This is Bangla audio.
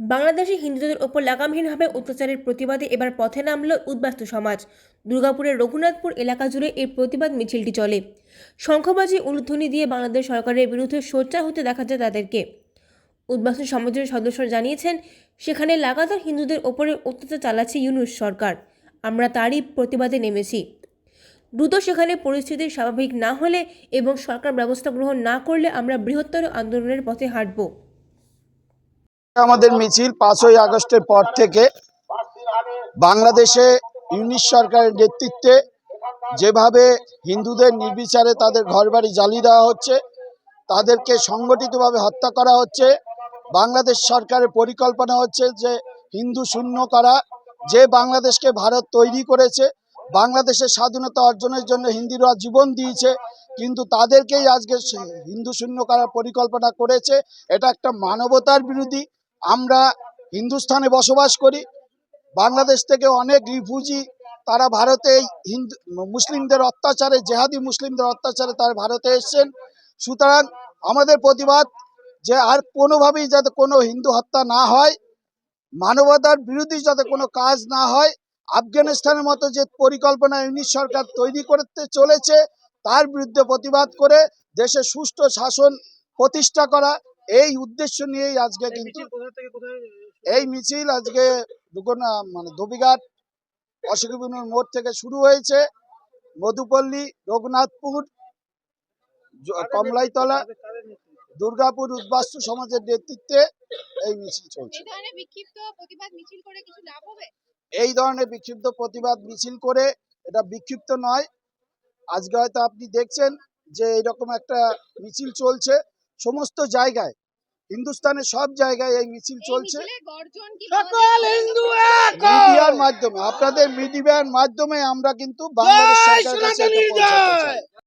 বাংলাদেশি হিন্দুদের ওপর লাগামহীনভাবে অত্যাচারের প্রতিবাদে এবার পথে নামল উদ্বাস্তু সমাজ। দুর্গাপুরের রঘুনাথপুর এলাকা জুড়ে এই প্রতিবাদ মিছিলটি চলে। শঙ্খবাজি উলুধ্বনি দিয়ে বাংলাদেশ সরকারের বিরুদ্ধে সোচ্চার হতে দেখা যায় তাদেরকে। উদ্বাস্তু সমাজের সদস্যরা জানিয়েছেন, সেখানে লাগাতার হিন্দুদের ওপরে অত্যাচার চালাচ্ছে ইউনুস সরকার। আমরা তারই প্রতিবাদে নেমেছি। দ্রুত সেখানে পরিস্থিতি স্বাভাবিক না হলে এবং সরকার ব্যবস্থা গ্রহণ না করলে আমরা বৃহত্তর আন্দোলনের পথে হাঁটব। আমাদের মিছিল পাঁচই আগস্টের পর থেকে বাংলাদেশে ইউনিশ সরকারের নেতৃত্বে যেভাবে হিন্দুদের নির্বিচারে তাদের ঘরবাড়ি জ্বালিয়ে দেওয়া হচ্ছে, তাদেরকে সংগঠিতভাবে হত্যা করা হচ্ছে, বাংলাদেশ সরকারের পরিকল্পনা হচ্ছে যে হিন্দু শূন্য করা, যে বাংলাদেশকে ভারত তৈরি করেছে, বাংলাদেশের স্বাধীনতা অর্জনের জন্য হিন্দুরা জীবন দিয়েছে, কিন্তু তাদেরকেই আজকে হিন্দু শূন্য করার পরিকল্পনা করেছে, এটা একটা মানবতার বিরোধী আমরা হিন্দুস্থানে বসবাস করি। বাংলাদেশ থেকে অনেক রিফিউজি তারা ভারতে হিন্দু, মুসলিমদের অত্যাচারে, জেহাদি মুসলিমদের অত্যাচারে তারা ভারতে এসছেন। সুতরাং আমাদের প্রতিবাদ যে আর কোনোভাবেই যাতে কোনো হিন্দু হত্যা না হয়, মানবতার বিরোধী যাতে কোনো কাজ না হয়, আফগানিস্তানের মতো যে পরিকল্পনা ইউনিশ সরকার তৈরি করতে চলেছে, তার বিরুদ্ধে প্রতিবাদ করে দেশে সুষ্ঠু শাসন প্রতিষ্ঠা করা এই উদ্দেশ্য নিয়েই আজকে কিন্তু এই মিছিল আজকে দুগুনা মানে ধোবিঘাট অশোকবিনুর মোড় থেকে শুরু হয়েছে। মধুপল্লী রঘুনাথপুর কমলাইতলা দুর্গাপুর উদ্বাস্তু সমাজের নেতৃত্বে এই মিছিল চলছে। এই ধরনের বিক্ষিপ্ত প্রতিবাদ মিছিল করে কিছু লাভ হবে? এই ধরনের বিক্ষিপ্ত প্রতিবাদ মিছিল করে এটা বিক্ষিপ্ত নয়। আজকে হয়তো আপনি দেখছেন যে এরকম একটা মিছিল চলছে। সমস্ত জায়গায় হিন্দুস্তানের সব জায়গায় এই মিছিল চলছে। মিডিয়ার মাধ্যমে আপনাদের মিডিয়ার মাধ্যমে আমরা কিন্তু বাংলাদেশ সরকারের কাছে